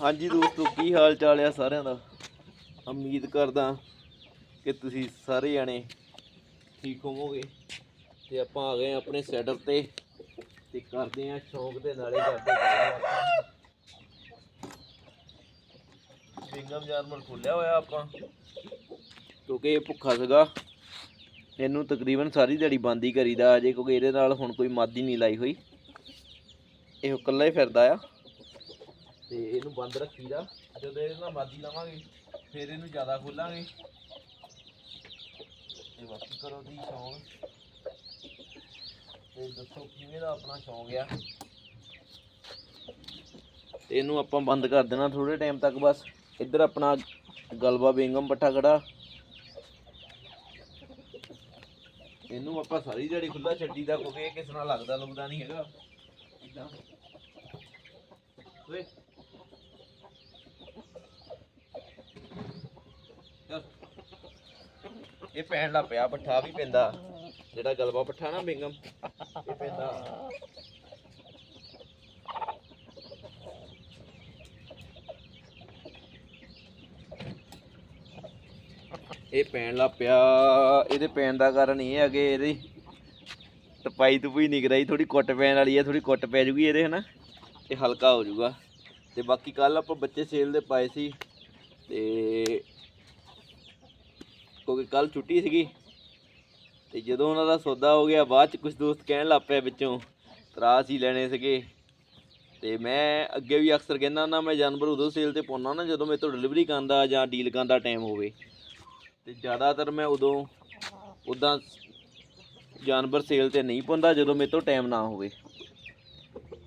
ਹਾਂਜੀ ਦੋਸਤੋ, ਕੀ ਹਾਲ ਚਾਲ ਆ ਸਾਰਿਆਂ ਦਾ? ਉਮੀਦ ਕਰਦਾ ਕਿ ਤੁਸੀਂ ਸਾਰੇ ਜਾਣੇ ਠੀਕ ਹੋਵੋਗੇ ਤੇ ਆਪਾਂ ਆ ਗਏ ਆਂ ਆਪਣੇ ਸੈਟਅਪ ਤੇ ਤੇ ਕਰਦੇ ਆ ਸ਼ੌਂਕ ਦੇ ਨਾਲੇ ਕਰਦੇ ਆ ਬਿੰਗਮ ਜਾਨਵਰ ਖੋਲਿਆ ਹੋਇਆ ਆਪਾਂ, ਕਿਉਂਕਿ ਇਹ ਭੁੱਖਾ ਸੀਗਾ। ਇਹਨੂੰ ਤਕਰੀਬਨ ਸਾਰੀ ਦਿਹਾੜੀ ਬੰਦ ਹੀ ਕਰੀਦਾ ਅਜੇ, ਕਿਉਂਕਿ ਇਹਦੇ ਨਾਲ ਹੁਣ ਕੋਈ ਮਾਦੀ ਨਹੀਂ ਲਾਈ ਹੋਈ। ਇਹ ਇਕੱਲਾ ਹੀ ਫਿਰਦਾ ਆ। ਤੇ ਇਹਨੂੰ ਬੰਦ ਰੱਖੀਦਾ। ਜਦੋਂ ਇਹਦੇ ਨਾਲ ਮਾਦੀ ਲਾਵਾਂਗੇ ਫਿਰ ਇਹਨੂੰ ਜ਼ਿਆਦਾ ਖੋਲਾਂਗੇ। ਤੇ ਬਾਕੀ ਕਰੋ ਦੀ ਸ਼ੌਂਕ। ਤੇ ਦੱਸੋ ਕਿਵੇਂ ਦਾ ਆਪਣਾ ਸ਼ੌਂਕ ਆ? ਤੇ ਇਹਨੂੰ ਆਪਾਂ ਬੰਦ ਕਰ ਦੇਣਾ ਥੋੜੇ ਟਾਈਮ ਤੱਕ ਬਸ। ਇੱਧਰ ਆਪਣਾ ਗਲਬਾ ਬੇਂਗਮ ਪੱਠਾ ਖੜਾ। ਇਹਨੂੰ ਆਪਾਂ ਸਾਰੀ ਦਿਹਾੜੀ ਖੁੱਲਾ ਛੱਡੀਦਾ ਕਿਉਂਕਿ ਇਹ ਕਿਸ ਨਾਲ ਲੱਗਦਾ ਲੁਗਦਾ ਨਹੀਂ ਹੈਗਾ। ਇਦਾਂ ਓਏ ਇਹ ਪੈਣ ਲੱਗ ਪਿਆ, ਪੱਠਾ ਵੀ ਪੈਂਦਾ। ਜਿਹੜਾ ਗਲਵਾ ਪੱਠਾ ਨਾ ਬਿੰਗਮ, ਇਹ ਪੈਂਦਾ। ਇਹ ਪੈਣ ਲੱਗ ਪਿਆ। ਇਹਦੇ ਪੈਣ ਦਾ ਕਾਰਨ ਇਹ ਹੈ ਕਿ ਇਹਦੀ ਤਪਾਈ ਤਪੂਈ ਨਿਕ ਰਹੀ ਥੋੜੀ ਕੁੱਟ ਪੈਣ ਵਾਲੀ ਹੈ ਥੋੜੀ ਕੁੱਟ ਪੈ ਜੂਗੀ ਇਹਦੇ, ਹਨਾ? ਤੇ ਹਲਕਾ ਹੋ ਜੂਗਾ। ਤੇ ਬਾਕੀ ਕੱਲ ਆਪਾਂ ਬੱਚੇ ਸੇਲ ਦੇ ਪਾਏ ਸੀ, ਤੇ ਕਿਉਂਕਿ ਕੱਲ ਛੁੱਟੀ ਸੀਗੀ ਤੇ ਜਦੋਂ ਉਹਨਾਂ ਦਾ ਸੌਦਾ ਹੋ ਗਿਆ, ਬਾਅਦ ਚ ਕੁਝ ਦੋਸਤ ਕਹਿਣ ਲੱਗ ਪਿਆ ਵਿੱਚੋਂ, ਤਰਾਸ ਹੀ ਲੈਣੇ ਸੀਗੇ। ਤੇ ਮੈਂ ਅੱਗੇ ਵੀ ਅਕਸਰ ਕਹਿੰਦਾ ਨਾ ਮੈਂ ਜਾਨਵਰ ਉਦੋਂ ਸੇਲ ਤੇ ਪਾਉਣਾ ਨਾ ਜਦੋਂ ਮੇਰੇ ਤੋਂ ਡਿਲੀਵਰੀ ਕਰਨ ਦਾ ਜਾਂ ਡੀਲ ਕਰਨ ਦਾ ਟਾਈਮ ਹੋਵੇ। ਤੇ ਜ਼ਿਆਦਾਤਰ ਮੈਂ ਉਦੋਂ ਉਦਾਂ ਜਾਨਵਰ ਸੇਲ ਤੇ ਨਹੀਂ ਪਾਉਂਦਾ ਜਦੋਂ ਮੇਰੇ ਤੋਂ ਟਾਈਮ ਨਾ ਹੋਵੇ।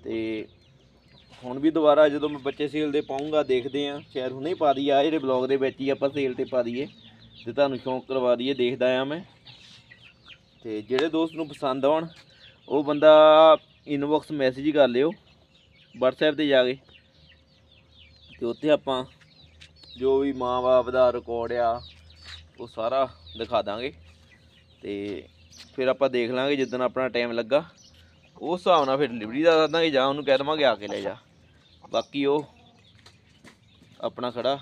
ਤੇ ਹੁਣ ਵੀ ਦੁਬਾਰਾ ਜਦੋਂ ਮੈਂ ਬੱਚੇ ਸੇਲ ਦੇ ਪਾਉਂਗਾ ਦੇਖਦੇ ਆ ਸ਼ਾਇਦ ਹੁਣੇ ਹੀ ਪਾ ਦਈਏ ਆ ਜਿਹੜੇ ਬਲੌਗ ਦੇ ਵਿੱਚ ਹੀ ਆਪਾਂ ਸੇਲ ਤੇ ਪਾ ਦਈਏ। ਤੇ ਤੁਹਾਨੂੰ ਸ਼ੌਂਕ ਕਰਵਾ ਦਈਏ, ਦੇਖਦਾ ਆ ਮੈਂ। ਤੇ ਜਿਹੜੇ ਦੋਸਤ ਨੂੰ ਪਸੰਦ ਆਉਣ, ਉਹ ਬੰਦਾ ਇਨਬਾਕਸ ਮੈਸੇਜ ਹੀ ਕਰ ਲਿਓ, WhatsApp ਤੇ ਜਾ ਕੇ। ਤੇ ਉੱਥੇ ਆਪਾਂ ਜੋ ਵੀ ਮਾਂ-ਬਾਪ ਦਾ ਰਿਕਾਰਡ ਆ, ਉਹ ਸਾਰਾ ਦਿਖਾ ਦਾਂਗੇ। ਤੇ ਫਿਰ ਆਪਾਂ ਦੇਖ ਲਾਂਗੇ ਜਿੱਦਣ ਆਪਣਾ ਟਾਈਮ ਲੱਗਾ। ਉਸ ਹਿਸਾਬ ਨਾਲ ਫਿਰ ਡਿਲੀਵਰੀ ਦਾ ਦੱਸ ਦਾਂਗੇ ਜਾਂ ਉਹਨੂੰ ਕਹਿ ਦੇਵਾਂਗੇ, ਆ ਕੇ ਲੈ ਜਾ। ਬਾਕੀ ਉਹ ਆਪਣਾ ਖੜਾ,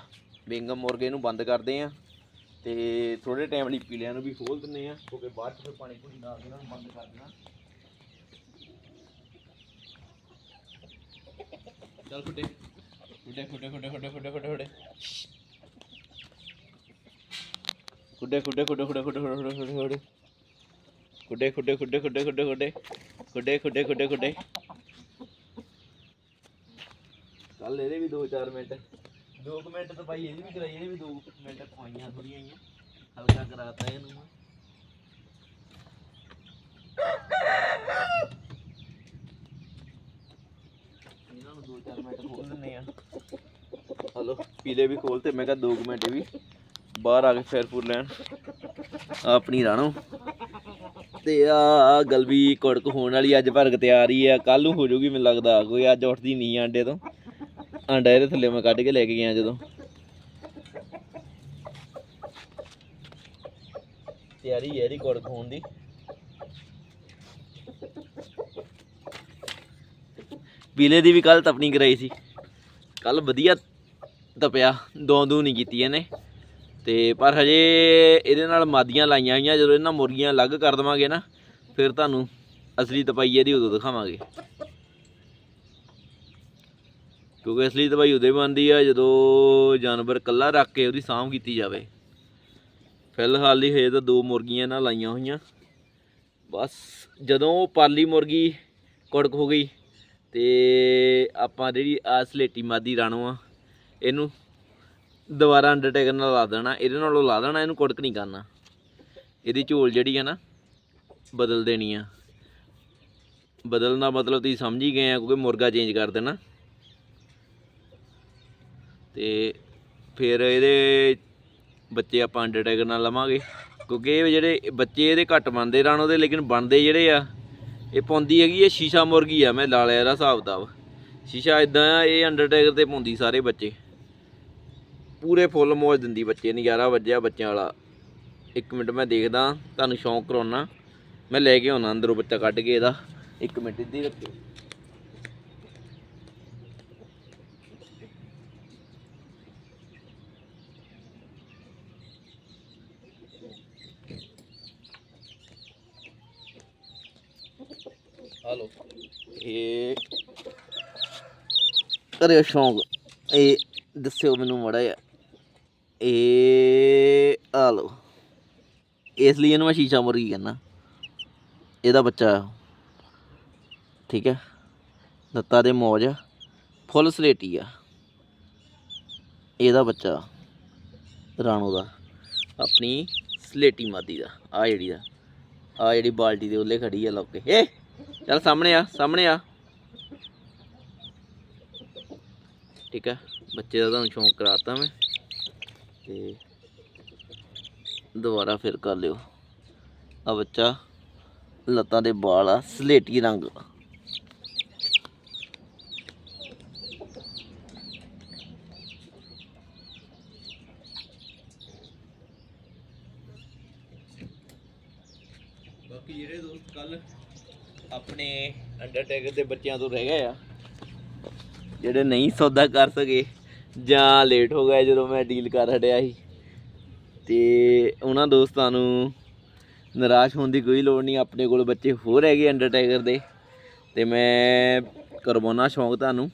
ਬਿੰਗਮ ਮੁਰਗੇ ਨੂੰ ਬੰਦ ਕਰਦੇ ਆ। ਤੇ ਥੋੜੇ ਟਾਈਮ ਲਈ ਪੀਲਿਆਂ ਨੂੰ ਵੀ ਖੋਲ ਦਿੰਨੇ ਆ ਕਿਉਂਕਿ ਬਾਅਦ ਚ ਫਿਰ ਪਾਣੀ ਪੂਣੀ ਨਾਲ ਇਹਨਾਂ ਨੂੰ ਬੰਦ ਕਰ ਦੇਣਾ ਚੱਲ ਫੁੱਟੇ ਫੁੱਟੇ ਫੁੱਟੇ ਫੁੱਟੇ ਫੁੱਟੇ ਫੁੱਟੇ ਫੁੱਟੇ ਫੁੱਟੇ ਖੁੱਡੇ ਖੁੱਡੇ ਖੁੱਡੇ ਖੁੱਡੇ ਖੁੱਡੇ ਖੁੱਡੇ ਖੁੱਡੇ ਖੁੱਡੇ ਖੁੱਡੇ ਖੁੱਡੇ ਖੁੱਡੇ ਖੁੱਡੇ ਖੁੱਡੇ ਖੁੱਡੇ ਖੁੱਡੇ ਖੁੱਡੇ ਖੁੱਡੇ ਕੱਲ ਇਹਦੇ ਵੀ 2-4 ਮਿੰਟ 2 ਮਿੰਟ ਤਾਂ ਭਾਈ ਇਹਦੀ ਵੀ ਕਰਾਈ ਇਹਦੇ ਵੀ 2 ਮਿੰਟ ਖਵਾਈਆਂ ਥੋੜੀਆਂ ਆਈਆਂ ਹਲਕਾ ਕਰਾਤਾ ਇਹਨੂੰ ਮੈਂ। ਇਹਨਾਂ ਨੂੰ 2-4 ਮਿੰਟ ਖੋਲ ਦਿੰਨੇ ਆ। ਹਲੋ, ਪੀਲੇ ਵੀ ਖੋਲ ਤੇ ਮੈਂ ਕਿਹਾ 2 ਮਿੰਟ ਵੀ। ਬਾਹਰ ਆ ਕੇ ਫੇਰ ਫੁਰ ਲੈਣ। ਆਹ ਆਪਣੀ ਰਾਣੋ। ਤੇ ਆ ਗਲਬੀ ਕੜਕ ਹੋਣ ਵਾਲੀ ਅੱਜ ਭਰਗ ਤਿਆਰ ਹੀ ਆ। ਕੱਲ ਨੂੰ ਹੋ ਜਾਊਗੀ ਮੈਨੂੰ ਲੱਗਦਾ, ਕੋਈ ਅੱਜ ਉੱਠਦੀ ਨਹੀਂ ਆਂਡੇ ਤੋਂ। ਆਂਡਾ ਇਹਦੇ ਥੱਲੇ ਮੈਂ ਕੱਢ ਕੇ ਲੈ ਕੇ ਗਿਆ ਜਦੋਂ। ਤਿਆਰੀ ਹੈ ਇਹਦੀ ਕੜਕ ਹੋਣ ਦੀ। ਪੀਲੇ ਦੀ ਵੀ ਕੱਲ ਤਪਣੀ ਕਰਾਈ ਸੀ। ਕੱਲ ਵਧੀਆ ਤਪਿਆ, ਦੋ ਦੋ ਨਹੀਂ ਕੀਤੀ ਇਹਨੇ। ਤੇ ਪਰ ਹਜੇ ਇਹਦੇ ਨਾਲ ਮਾਦੀਆਂ ਲਾਈਆਂ ਹੋਈਆਂ, ਜਦੋਂ ਇਹਨਾਂ ਮੁਰਗੀਆਂ ਅਲੱਗ ਕਰ ਦਵਾਂਗੇ ਨਾ, ਫਿਰ ਤੁਹਾਨੂੰ ਅਸਲੀ ਤਪਾਈ ਇਹਦੀ ਉਦੋਂ ਦਿਖਾਵਾਂਗੇ। ਕਿਉਂਕਿ ਅਸਲੀ ਦਵਾਈ ਉਦੋਂ ਬਣਦੀ ਆ ਜਦੋਂ ਜਾਨਵਰ ਇਕੱਲਾ ਰੱਖ ਕੇ ਉਹਦੀ ਸਾਂਭ ਕੀਤੀ ਜਾਵੇ। ਫਿਲਹਾਲ ਹੀ ਹਜੇ ਤਾਂ ਦੋ ਮੁਰਗੀਆਂ ਨਾਲ ਲਾਈਆਂ ਹੋਈਆਂ। ਬਸ ਜਦੋਂ ਉਹ ਪਾਲੀ ਮੁਰਗੀ ਕੁੜਕ ਹੋ ਗਈ ਤੇ ਆਪਾਂ ਜਿਹੜੀ ਆ ਸਲੇਟੀ ਮਾਦੀ ਰਾਣੋ ਆ, ਇਹਨੂੰ ਦੁਬਾਰਾ ਅੰਡਰਟੇਕਰ ਨਾਲ ਲਾ ਦੇਣਾ। ਇਹਦੇ ਨਾਲੋਂ ਲਾ ਦੇਣਾ, ਇਹਨੂੰ ਕੁੜਕ ਨਹੀਂ ਕਰਨਾ। ਇਹਦੀ ਝੋਲ ਜਿਹੜੀ ਆ ਨਾ, ਬਦਲ ਦੇਣੀ ਆ। ਬਦਲਣਾ ਮਤਲਬ ਤੁਸੀਂ ਸਮਝ ਹੀ ਗਏ ਆ, ਕਿਉਂਕਿ ਮੁਰਗਾ ਚੇਂਜ ਕਰ ਦੇਣਾ। ਤੇ ਫਿਰ ਇਹਦੇ ਬੱਚੇ ਆਪਾਂ ਅੰਡਰਟੇਕਰ ਨਾਲ ਲਵਾਂਗੇ। ਕਿਉਂਕਿ ਇਹ ਜਿਹੜੇ ਬੱਚੇ ਇਹਦੇ ਘੱਟ ਬਣਦੇ ਰਾਣੋ ਉਹਦੇ, ਲੇਕਿਨ ਬਣਦੇ ਜਿਹੜੇ ਆ, ਇਹ ਪਾਉਂਦੀ ਹੈਗੀ ਇਹ ਸ਼ੀਸ਼ਾ ਮੁਰਗੀ ਆ, ਮੈਂ ਲਾ ਲਿਆ ਹਿਸਾਬ ਦਾ ਸ਼ੀਸ਼ਾ ਇਦਾਂ ਆ, ਇਹ ਅੰਡਰ ਅੰਡਰਟੇਕਰ ਤੇ ਪਾਉਂਦੀ ਸਾਰੇ ਬੱਚੇ। ਪੂਰੇ ਫੁੱਲ ਮੌਜ ਦਿੰਦੀ ਬੱਚੇ ਨਜ਼ਾਰਾ ਵੱਜਿਆ ਬੱਚਿਆਂ ਵਾਲਾ। ਇੱਕ ਮਿੰਟ ਮੈਂ ਦੇਖਦਾ, ਤੁਹਾਨੂੰ ਸ਼ੌਂਕ ਕਰਾਉਣਾ ਮੈਂ ਲੈ ਕੇ ਆਉਣਾ ਅੰਦਰੋਂ ਬੱਚਾ ਕੱਢ ਕੇ ਇਹਦਾ। ਇੱਕ ਮਿੰਟ ਇੱਦੀ ਰੱਖਿਓ। ਇਹ ਕਰਿਓ ਸ਼ੌਂਕ। ਇਹ ਦੱਸਿਓ ਮੈਨੂੰ ਮੜਾ ਜਿਹਾ। ਇਹ ਆ ਲਓ। ਇਸ ਲਈ ਇਹਨੂੰ ਮੈਂ ਸ਼ੀਸ਼ਾ ਮੁਰਗੀ ਕਹਿੰਦਾ। ਇਹਦਾ ਬੱਚਾ। ਠੀਕ ਹੈ। ਲੱਤਾਂ ਦੇ ਮੌਜ। ਆ ਫੁੱਲ ਸਲੇਟੀ ਆ। ਇਹਦਾ ਬੱਚਾ। ਰਾਣੋ ਦਾ। ਆਪਣੀ ਸਲੇਟੀ ਮਾਦੀ ਦਾ। ਆ ਜਿਹੜੀ ਦਾ ਆ ਜਿਹੜੀ ਬਾਲਟੀ ਦੇ ਉੱਲੇ ਖੜੀ ਆ ਲੋਕੇ ਏ ਚੱਲ ਸਾਹਮਣੇ ਆ ਸਾਹਮਣੇ ਆ। ਠੀਕ ਹੈ ਬੱਚੇ ਦਾ ਤੁਹਾਨੂੰ ਸ਼ੌਂਕ ਕਰਾਤਾ ਮੈਂ। ਤੇ ਦੁਬਾਰਾ ਫਿਰ ਕਰ ਲਿਓ। ਆ ਬੱਚਾ ਲੱਤਾਂ ਦੇ ਵਾਲ ਆ, ਸਲੇਟੀ ਰੰਗ। ਬਾਕੀ ਜਿਹੜੇ ਦੋਸਤ ਕੱਲ ਆਪਣੇ ਅੰਡਰਟੇਕਰ ਦੇ ਬੱਚਿਆਂ ਤੋਂ ਰਹਿ ਗਏ ਆ। ਜਿਹੜੇ ਨਹੀਂ ਸੌਦਾ ਕਰ ਸਕੇ, ਜਾਂ ਲੇਟ ਹੋ ਗਏ ਜਦੋਂ ਮੈਂ ਡੀਲ ਕਰ ਹਟਿਆ ਸੀ। ਤੇ ਉਹਨਾਂ ਦੋਸਤਾਂ ਨੂੰ ਨਿਰਾਸ਼ ਹੋਣ ਦੀ ਕੋਈ ਲੋੜ ਨਹੀਂ, ਆਪਣੇ ਕੋਲ ਬੱਚੇ ਹੋਰ ਹੈਗੇ ਅੰਡਰਟੇਕਰ ਦੇ। ਤੇ ਮੈਂ ਕਰਵਾਉਣਾ ਸ਼ੌਂਕ ਤੁਹਾਨੂੰ।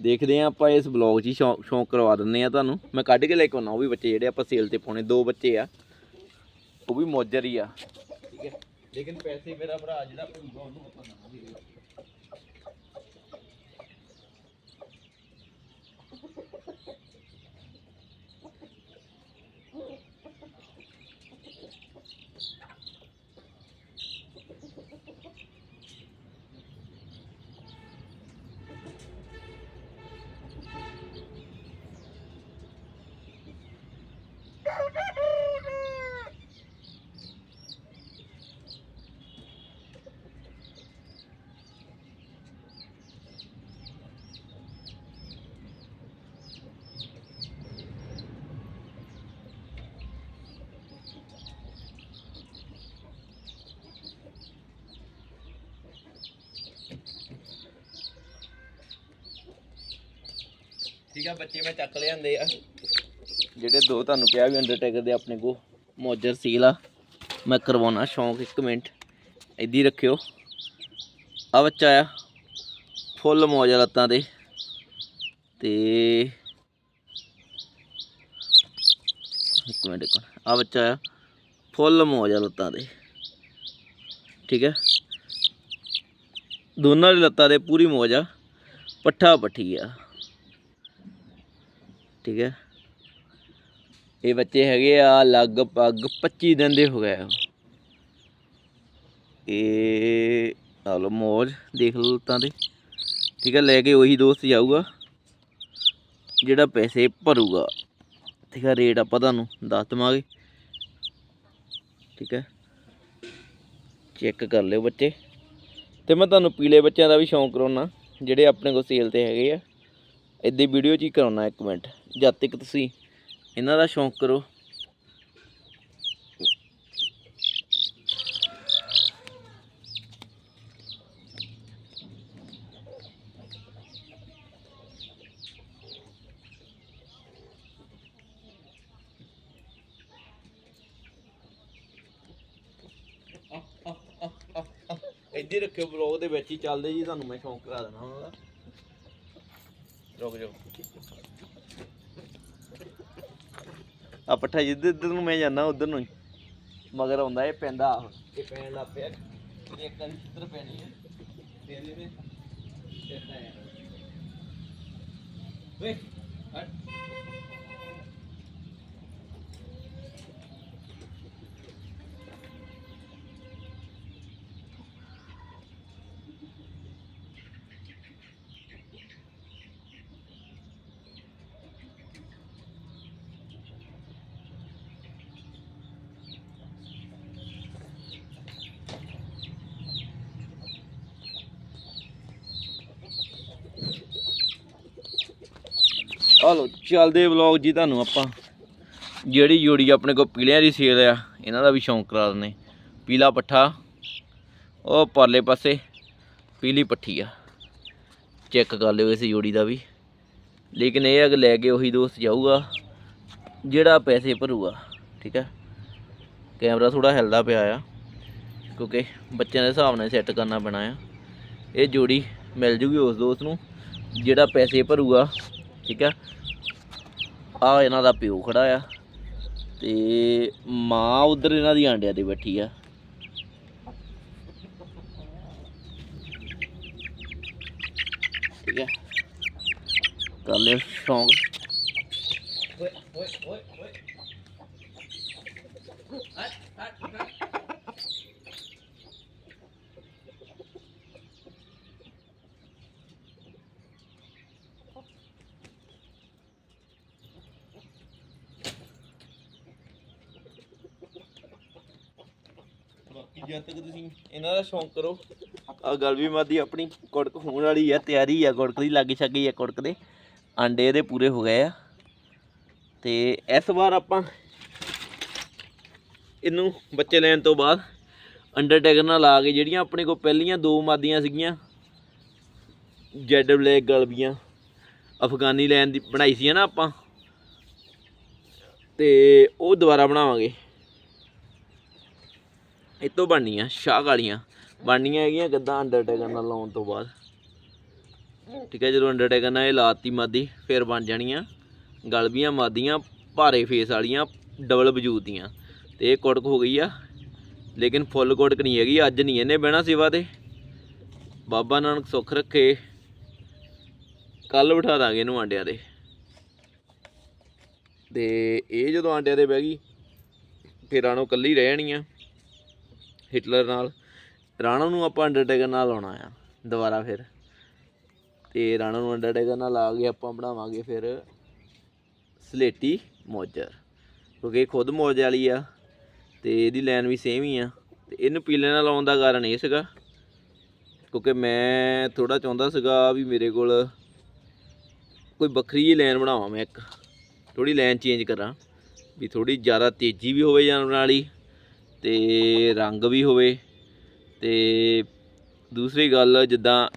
ਦੇਖਦੇ ਆ ਆਪਾਂ ਇਸ ਬਲੌਗ 'ਚ ਹੀ ਸ਼ੌਂਕ ਸ਼ੌਂਕ ਕਰਵਾ ਦਿੰਦੇ ਆ ਤੁਹਾਨੂੰ। ਮੈਂ ਕੱਢ ਕੇ ਲੈ ਕੇ ਆਉਣਾ, ਉਹ ਵੀ ਬੱਚੇ ਜਿਹੜੇ ਆਪਾਂ ਸੇਲ ਤੇ ਪਾਉਣੇ, ਦੋ ਬੱਚੇ ਆ। ਉਹ ਵੀ ਮੌਜਰ ਹੀ ਆ। ਲੇਕਿਨ ਪੈਸੇ ਮੇਰਾ ਭਰਾ ਜਿਹੜਾ ਭੂਗਾ ਉਹਨੂੰ ਆਪਾਂ ਨਾ ਦੇਈਏ ਠੀਕ ਆ, ਬੱਚੇ ਮੈਂ ਚੱਕ ਲਿਆਂਦੇ ਆ। ਜਿਹੜੇ ਦੋ ਤੁਹਾਨੂੰ ਕਿਹਾ ਵੀ ਅੰਡਰਟੇਕਰ ਦੇ ਆਪਣੇ ਕੋ ਮੌਜਰ ਸੀਲ ਆ, ਮੈਂ ਕਰਵਾਉਣਾ ਸ਼ੌਂਕ ਇੱਕ ਮਿੰਟ। ਇੱਦੀ ਰੱਖਿਓ। ਆ ਬੱਚਾ ਆ, ਫੁੱਲ ਮੌਜ ਆ ਲੱਤਾਂ ਤੇ ਤੇ ਇੱਕ ਮਿੰਟ, ਇੱਕ ਆ ਬੱਚਾ ਆ, ਫੁੱਲ ਮੌਜ ਆ ਲੱਤਾਂ ਤੇ ਠੀਕ ਹੈ ਦੋਨਾਂ ਦੀ ਲੱਤਾਂ ਤੇ ਪੂਰੀ ਮੌਜ ਆ, ਪੱਠਾ ਪੱਠੀ ਆ। ਠੀਕ ਹੈ। ਇਹ ਬੱਚੇ ਹੈਗੇ ਆ ਲਗਭਗ 25 ਦਿਨ ਦੇ ਹੋ ਗਏ ਆ। ਇਹ ਆ ਲੋ ਮੌਜ, ਦੇਖ ਲਓ ਤਾਂ ਦੇ। ਠੀਕ ਹੈ, ਲੈ ਕੇ ਉਹੀ ਦੋਸਤ ਜਾਊਗਾ, ਜਿਹੜਾ ਪੈਸੇ ਭਰੂਗਾ। ਠੀਕ ਹੈ, ਰੇਟ ਆਪਾਂ ਤੁਹਾਨੂੰ ਦੱਸ ਦਵਾਂਗੇ। ਠੀਕ ਹੈ, ਚੈੱਕ ਕਰ ਲਿਓ ਬੱਚੇ। ਤੇ ਮੈਂ ਤੁਹਾਨੂੰ ਪੀਲੇ ਬੱਚਿਆਂ ਦਾ ਵੀ ਸ਼ੌਂਕ ਕਰਾਉਣਾ ਜਿਹੜੇ ਆਪਣੇ ਕੋਲ ਸੇਲ ਤੇ ਹੈਗੇ ਆ। ਇੱਦੀ ਵੀਡੀਓ 'ਚ ਹੀ ਕਰਾਉਣਾ ਇੱਕ ਮਿੰਟ। ਜਦ ਤੱਕ ਤੁਸੀਂ ਇਹਨਾਂ ਦਾ ਸ਼ੌਂਕ ਕਰੋ। ਇੱਧੇ ਰੱਖਿਓ ਬਲੌਗ ਦੇ ਵਿੱਚ ਹੀ ਚੱਲਦੇ ਜੀ, ਤੁਹਾਨੂੰ ਮੈਂ ਸ਼ੌਂਕ ਕਰਾ ਦੇਣਾ ਉਹਨਾਂ ਦਾ। ਰੁਕ ਜਾਓ। ਆ ਪੱਠਾ ਜਿੱਧਰ ਜਿੱਧਰ ਨੂੰ ਮੈਂ ਜਾਂਦਾ ਉਧਰ ਨੂੰ। ਹੀ ਮਗਰ ਆਉਂਦਾ ਇਹ ਪੈਂਦਾ ਆਹ। ਇਹ ਪੈਣ ਲੱਗ ਪਿਆ। ਇੱਕ ਵਾਰੀ ਪੈਣੀ ਹੈ ਪੈਂਦਾ ਹੈ ਵੇ ਹਟ। ਹਲੋ ਚੱਲਦੇ ਵਲੌਗ ਜੀ ਤੁਹਾਨੂੰ ਆਪਾਂ। ਜਿਹੜੀ ਜੋੜੀ ਆਪਣੇ ਕੋਲ ਪੀਲਿਆਂ ਦੀ ਸੇਲ ਆ, ਇਹਨਾਂ ਦਾ ਵੀ ਸ਼ੌਂਕ ਕਰਾ ਦਿੰਦੇ ਪੀਲਾ ਪੱਠਾ, ਉਹ ਪਰਲੇ ਪਾਸੇ, ਪੀਲੀ ਪੱਠੀ ਆ। ਚੈੱਕ ਕਰ ਲਿਓ ਇਸ ਜੋੜੀ ਦਾ ਵੀ। ਲੇਕਿਨ ਇਹ ਅਗ ਲੈ ਕੇ ਉਹੀ ਦੋਸਤ ਜਾਊਗਾ, ਜਿਹੜਾ ਪੈਸੇ ਭਰੂਗਾ, ਠੀਕ ਹੈ ਕੈਮਰਾ ਥੋੜਾ ਹਿਲਦਾ ਪਿਆ ਆ, ਕਿਉਂਕਿ ਬੱਚਿਆਂ ਦੇ ਹਿਸਾਬ ਨਾਲ ਸੈੱਟ ਕਰਨਾ ਪੈਣਾ ਆ। ਇਹ ਜੋੜੀ ਮਿਲ ਜੂਗੀ ਉਸ ਦੋਸਤ ਨੂੰ, ਜਿਹੜਾ ਪੈਸੇ ਭਰੂਗਾ ਠੀਕ ਆ। ਆ ਇਹਨਾਂ ਦਾ ਪਿਓ ਖੜਾ ਆ ਤੇ ਮਾਂ ਉਧਰ ਇਹਨਾਂ ਦੀ ਆਂਡਿਆਂ ਤੇ ਬੈਠੀ ਆ। ਠੀਕ ਹੈ ਕਰ ਲਿਓ ਸ਼ੌਂਕ ਬਾਕੀ ਜਦ ਤੱਕ ਤੁਸੀਂ ਇਹਨਾਂ ਦਾ ਸ਼ੌਂਕ ਕਰੋ। ਆ ਗੱਲ ਵੀ ਮਾਦੀ ਆਪਣੀ, ਕੁੜਕ ਹੋਣ ਵਾਲੀ ਆ, ਤਿਆਰੀ ਆ, ਕੁੜਕ ਦੀ ਲਾਗੇ ਛਾਗੇ ਆ ਕੁੜਕ ਦੇ। ਆਂਡੇ ਇਹਦੇ ਪੂਰੇ ਹੋ ਗਏ ਆ। ਤੇ ਇਸ ਵਾਰ ਆਪਾਂ ਇਹਨੂੰ ਬੱਚੇ ਲੈਣ ਤੋਂ ਬਾਅਦ ਅੰਡਰਟੇਕਰ ਨਾਲ ਲਾ ਕੇ ਜਿਹੜੀਆਂ ਆਪਣੇ ਕੋਲ ਪਹਿਲੀਆਂ ਦੋ ਮਾਦੀਆਂ ਸੀਗੀਆਂ, ਜੈਡ ਬਲੈਕ ਗਲਬੀਆਂ, ਅਫਗਾਨੀ ਲੈਣ ਦੀ ਬਣਾਈ ਸੀ ਨਾ ਆਪਾਂ। ਤੇ ਉਹ ਦੁਬਾਰਾ ਬਣਾਵਾਂਗੇ। ਇਹ ਤੋਂ ਬਣਨੀਆਂ ਸ਼ਾਹ ਵਾਲੀਆਂ। ਬਣਨੀਆਂ ਹੈਗੀਆਂ ਗੱਦਾਂ ਅੰਡਰਟੇਕਰ ਨਾਲ ਲਾਉਣ ਤੋਂ ਬਾਅਦ। ਠੀਕ ਹੈ, ਜਦੋਂ ਅੰਡਰਟੇਕਰ ਨਾਲ ਇਹ ਲਾਤੀ ਮਾਦੀ, ਫਿਰ ਬਣ ਜਾਣੀਆਂ ਗਲਬੀਆਂ ਮਾਦੀਆਂ, ਭਾਰੇ ਫੇਸ ਵਾਲੀਆਂ ਡਬਲ ਵਜੂਦ ਦੀਆਂ। ਤੇ ਇਹ ਕੁੜਕ ਹੋ ਗਈ ਆ, ਲੇਕਿਨ ਫੁੱਲ ਕੁੜਕ ਨਹੀਂ ਹੈਗੀ, ਅੱਜ ਨਹੀਂ ਇਹਨੇ ਬਹਿਣਾ ਸਿਵਾ ਤੇ। ਬਾਬਾ ਨਾਨਕ ਸੁੱਖ ਰੱਖੇ। ਕੱਲ ਬਿਠਾ ਦਾਂਗੇ ਇਹਨੂੰ ਆਂਡਿਆਂ ਦੇ ਤੇ ਇਹ ਜਦੋਂ ਆਂਡਿਆਂ ਦੇ ਬਹਿ ਗਈ, ਫਿਰ ਆਣੋ ਕੱਲੀ ਰਹਿ ਜਾਣੀ ਆ ਹਿਟਲਰ ਨਾਲ। ਰਾਣਾ ਨੂੰ ਆਪਾਂ ਅੰਡਰਟੇਕਰ ਨਾਲ ਲਾਉਣਾ ਆ, ਦੁਬਾਰਾ ਫਿਰ। ਤੇ ਰਾਣਾ ਨੂੰ ਅੰਡਰਟੇਕਰ ਨਾਲ ਲਾ ਕੇ ਆਪਾਂ ਬਣਾਵਾਂਗੇ ਫਿਰ ਸਲੇਟੀ ਮੋਜਰ, ਕਿਉਂਕਿ ਇਹ ਖੁਦ ਮੋਜ ਵਾਲੀ ਆ ਤੇ ਇਹਦੀ ਲਾਈਨ ਵੀ ਸੇਮ ਹੀ ਆ। ਤੇ ਇਹਨੂੰ ਪੀਲੇ ਨਾਲ ਲਾਉਣ ਦਾ ਕਾਰਨ ਇਹ ਸੀਗਾ, ਕਿਉਂਕਿ ਮੈਂ ਥੋੜਾ ਚਾਹੁੰਦਾ ਸੀਗਾ ਵੀ ਮੇਰੇ ਕੋਲ ਕੋਈ ਵੱਖਰੀ ਜਿਹੀ ਲਾਈਨ ਬਣਾਵਾਂ ਮੈਂ ਇੱਕ। ਥੋੜੀ ਲਾਈਨ ਚੇਂਜ ਕਰਾਂ, ਵੀ ਥੋੜੀ ਜ਼ਿਆਦਾ ਤੇਜ਼ੀ ਵੀ ਹੋਵੇ ਜਾਨਵਰਾਂ ਵਾਲੀ ਤੇ ਰੰਗ ਵੀ ਹੋਵੇ ਤੇ ਦੂਸਰੀ ਗੱਲ ਜਿੱਦਾਂ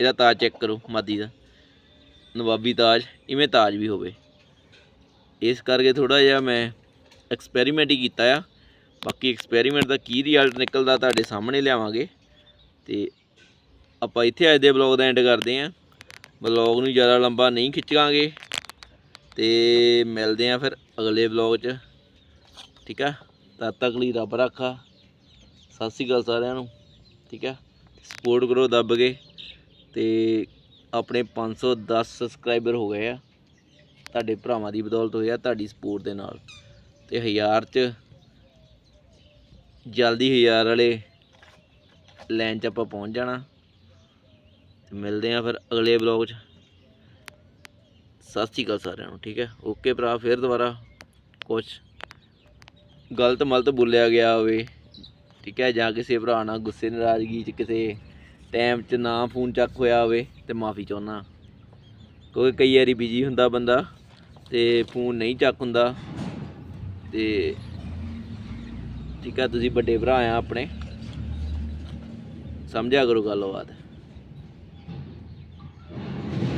ਇਹਦਾ ਤਾਜ ਚੈੱਕ ਕਰੋ ਮਾਦੀ ਦਾ, ਨਵਾਬੀ ਤਾਜ, ਇਵੇਂ ਤਾਜ ਵੀ ਹੋਵੇ। ਇਸ ਕਰਕੇ ਥੋੜਾ ਜਿਹਾ ਮੈਂ ਐਕਸਪੈਰੀਮੈਂਟ ਹੀ ਕੀਤਾ ਆ। ਬਾਕੀ ਐਕਸਪੈਰੀਮੈਂਟ ਦਾ ਕੀ ਰਿਜ਼ਲਟ ਨਿਕਲਦਾ ਤੁਹਾਡੇ ਸਾਹਮਣੇ ਲਿਆਵਾਂਗੇ। ਤੇ ਆਪਾਂ ਇੱਥੇ ਅੱਜ ਦੇ ਬਲੌਗ ਦਾ ਐਂਡ ਕਰਦੇ ਆਂ। ਬਲੌਗ ਨੂੰ ਜ਼ਿਆਦਾ ਲੰਬਾ ਨਹੀਂ ਖਿੱਚਾਂਗੇ। ਤੇ ਮਿਲਦੇ ਆਂ ਫਿਰ ਅਗਲੇ ਬਲੌਗ 'ਚ। ਠੀਕ ਆ? ਤਦ ਤੱਕ ਲਈ ਰੱਬ ਰੱਖਾ। ਸਤਿ ਸ਼੍ਰੀ ਅਕਾਲ ਸਾਰਿਆਂ ਨੂੰ, ਠੀਕ ਹੈ? ਸਪੋਰਟ ਕਰੋ ਦੱਬ ਕੇ ਤੇ ਆਪਣੇ 510 ਸਬਸਕ੍ਰਾਈਬਰ ਹੋ ਗਏ ਆ। ਤੁਹਾਡੇ ਭਰਾਵਾਂ ਦੀ ਬਦੌਲਤ ਹੋਇਆ ਤੁਹਾਡੀ ਸਪੋਰਟ ਦੇ ਨਾਲ। ਤੇ ਹਜ਼ਾਰ ਚ ਜਲਦੀ ਹਜ਼ਾਰ ਵਾਲੇ ਲਾਈਨ ਚ ਆਪਾਂ ਪਹੁੰਚ ਜਾਣਾ। ਤੇ ਮਿਲਦੇ ਆ ਫਿਰ ਅਗਲੇ ਬਲੌਗ ਚ। ਸਤਿ ਸ਼੍ਰੀ ਅਕਾਲ ਸਾਰਿਆਂ ਨੂੰ, ਠੀਕ ਹੈ? ਓਕੇ ਭਰਾ, ਫਿਰ ਦੁਬਾਰਾ। ਕੁਛ ਗਲਤ ਮਲਤ ਬੋਲਿਆ ਗਿਆ ਹੋਵੇ, ਠੀਕ ਹੈ, ਜਾਂ ਕਿਸੇ ਭਰਾ ਨਾਲ ਗੁੱਸੇ, ਨਾਰਾਜ਼ਗੀ ਚ ਕਿਸੇ ਟਾਈਮ 'ਚ ਨਾ ਫੋਨ ਚੱਕ ਹੋਇਆ ਹੋਵੇ, ਤੇ ਮਾਫੀ ਚਾਹੁੰਦਾ। ਕਿਉਂਕਿ ਕਈ ਵਾਰੀ ਬਿਜ਼ੀ ਹੁੰਦਾ ਬੰਦਾ, ਤੇ ਫੋਨ ਨਹੀਂ ਚੱਕ ਹੁੰਦਾ, ਤੇ ਠੀਕ ਹੈ, ਤੁਸੀਂ ਵੱਡੇ ਭਰਾ ਆ ਆਪਣੇ। ਸਮਝਿਆ ਕਰੋ ਗੱਲਬਾਤ।